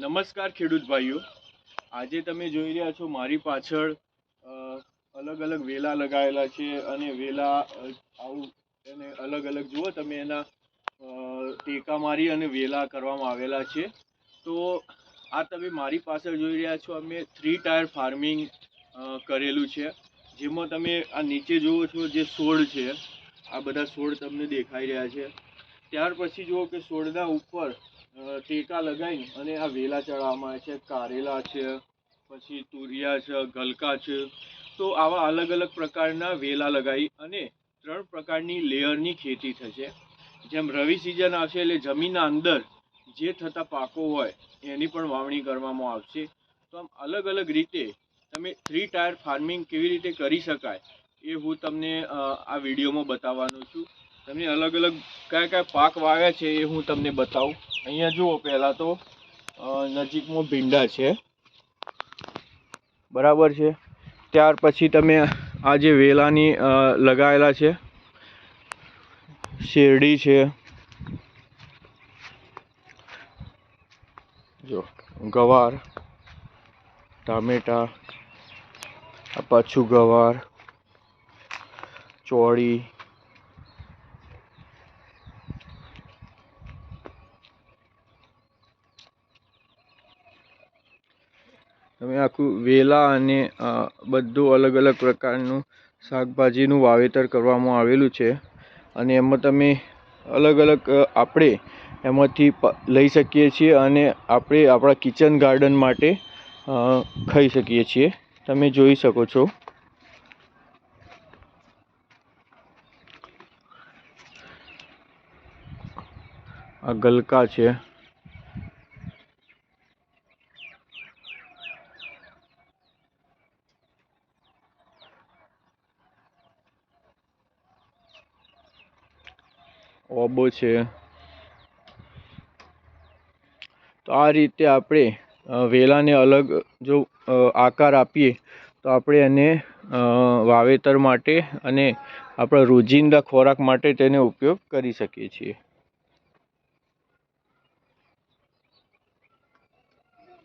નમસ્કાર ખેડૂત ભાઈઓ. આજે તમે જોઈ રહ્યા છો મારી પાછળ અલગ અલગ વેલા લગાવેલા છે અને વેલા આવું એને અલગ અલગ જુઓ તમે એના ટેકા મારી અને વેલા કરવામાં આવેલા છે. તો આ તમે મારી પાછળ જોઈ રહ્યા છો, અમે થ્રી ટાયર ફાર્મિંગ કરેલું છે. જેમાં તમે આ નીચે જુઓ છો જે છોડ છે, આ બધા છોડ તમને દેખાઈ રહ્યા છે. ત્યાર પછી જુઓ કે છોડના ઉપર ટેકા લગાવીને અને આ વેલા ચડાવવામાં આવે છે, કારેલા છે, પછી તુરિયા છે, ગલકા છે. તો આવા અલગ અલગ પ્રકારના વેલા લગાવી અને ત્રણ પ્રકારની લેયરની ખેતી થશે જેમ રવિ સિઝન આવશે એટલે જમીનના અંદર જે થતા પાકો હોય એની પણ વાવણી કરવામાં આવશે. તો આમ અલગ અલગ રીતે તમે થ્રી ટાયર ફાર્મિંગ કેવી રીતે કરી શકાય એ હું તમને આ વિડીયોમાં બતાવવાનો છું. તમે અલગ અલગ કયા કયા પાક વાવ્યા છે એ હું તમને બતાવું. અહીંયા જુઓ પહેલાં તો નજીકમાં ભીંડા છે. બરાબર છે. ત્યાર પછી તમે આ જે વેલાની લગાવેલા છે. શેરડી છે. જો, ગવાર, ટામેટા પાછું ગવાર, ચોળી તમે આખું વેલા અને બધું અલગ અલગ પ્રકારનું શાકભાજીનું વાવેતર કરવામાં આવેલું છે. અને એમાં તમે અલગ અલગ આપણે એમાંથી લઈ શકીએ છીએ અને આપણે આપણા કિચન ગાર્ડન માટે ખાઈ શકીએ છીએ. તમે જોઈ શકો છો. આ ગલકા છે. ઓબો છે. તો આ રીતે આપણે વેલાને અલગ જો આકાર આપીએ, તો આપણે એને વાવેતર માટે અને આપણા રોજિંદા ખોરાક માટે તેનો ઉપયોગ કરી શકીએ છીએ.